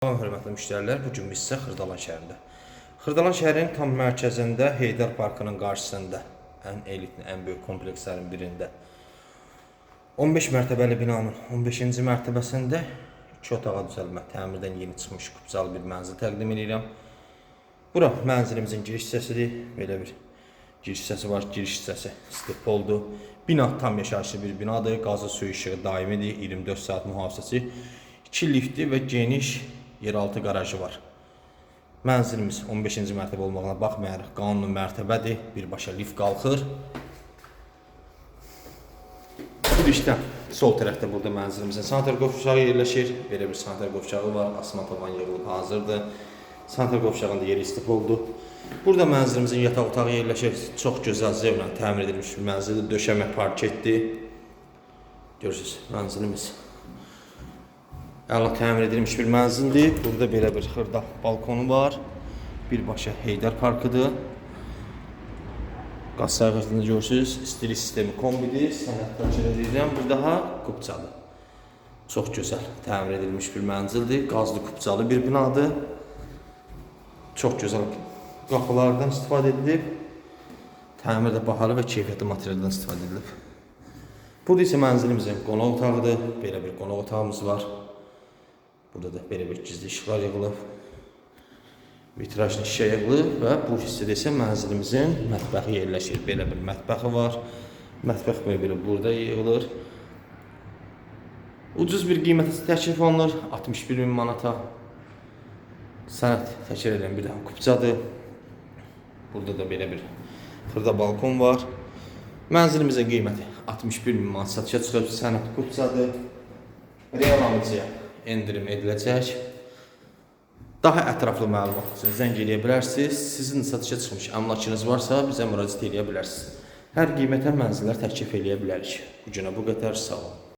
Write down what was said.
Salam hörmətli müştərilər, bu gün biz sizə Xırdalan şəhərində. Xırdalan şəhərinin tam mərkəzində, Heydər Parkının qarşısında, ən elitli, ən böyük komplekslərin birində 15 mərtəbəli binanın 15-ci mərtəbəsində 2 otağa düzəlmə, təmirdən yeni çıxmış kupcalı bir mənzil təqdim edirəm. Bura mənzilimizin giriş hissəsidir. Belə bir giriş hissəsi var. Giriş hissəsi stepoldur. Bina tam yaşayışlı bir binadır. Qazı suyu işığı daimidir. 24 saat mühafizəsi. 2 lifti və geniş yeraltı qarajı var. Mənzilimiz 15-ci mərtəbə olmağına baxmayaraq qanuni mərtəbədir. Birbaşa lift qalxır. Girişdən sol tərəfdə burada mənzilimizin sanitar qovşağı yerləşir. Belə bir sanitar qovşağı var. Asma tavan yığılıb hazırdır. Sanitar qovşağında yeri istif oldu. Burada mənzilimizin yataq otağı yerləşir. Çox gözəl zevqlə təmir edilmiş bir mənzildir. Döşəmə parketdir. Görürsüz mənzilimiz. Əla təmir edilmiş bir mənzildir. Burada belə bir xırda balkonu var. Birbaşa Heydər parkıdır. Qaz sayğacını görürsüz. İstilik sistemi kombidir. Sənətdən edirəm. Bu daha kupçadır. Çox gözəl təmir edilmiş bir mənzildir. Qazlı kupçalı bir binadır. Çox gözəl qapılardan istifadə edilib. Təmir də bahalı və keyfiyyətli materialdan istifadə edilib. Burada isə mənzilimizin qonaq otağıdır. Belə bir qonaq otağımız var. Burada da belə bir gizli işıqlar yığılıb. Vitrajlı şişə yığılıb və bu hissədə isə mənzilimizin mətbəxi yerləşir. Belə bir mətbəxi var. Mətbəx mebeli burada yığılır. Ucuz bir qiymətə təklif olunur. 61 min manata. Sənət təşkil edən bir daha kupçadır. Burada da belə bir xırda balkon var. Mənzilimizin qiyməti 61 min manat satışa çıxıb. Sənət kupçadır. Real alıcıya endirim ediləcək. Daha ətraflı məlumat üçün zəng eləyə bilərsiniz. Sizin satışa çıxmış əmlakınız varsa bizə müraciət eləyə bilərsiniz. Hər qiymətə mənzillər təklif eləyə bilərik. Bu günə bu qədər sağ olun.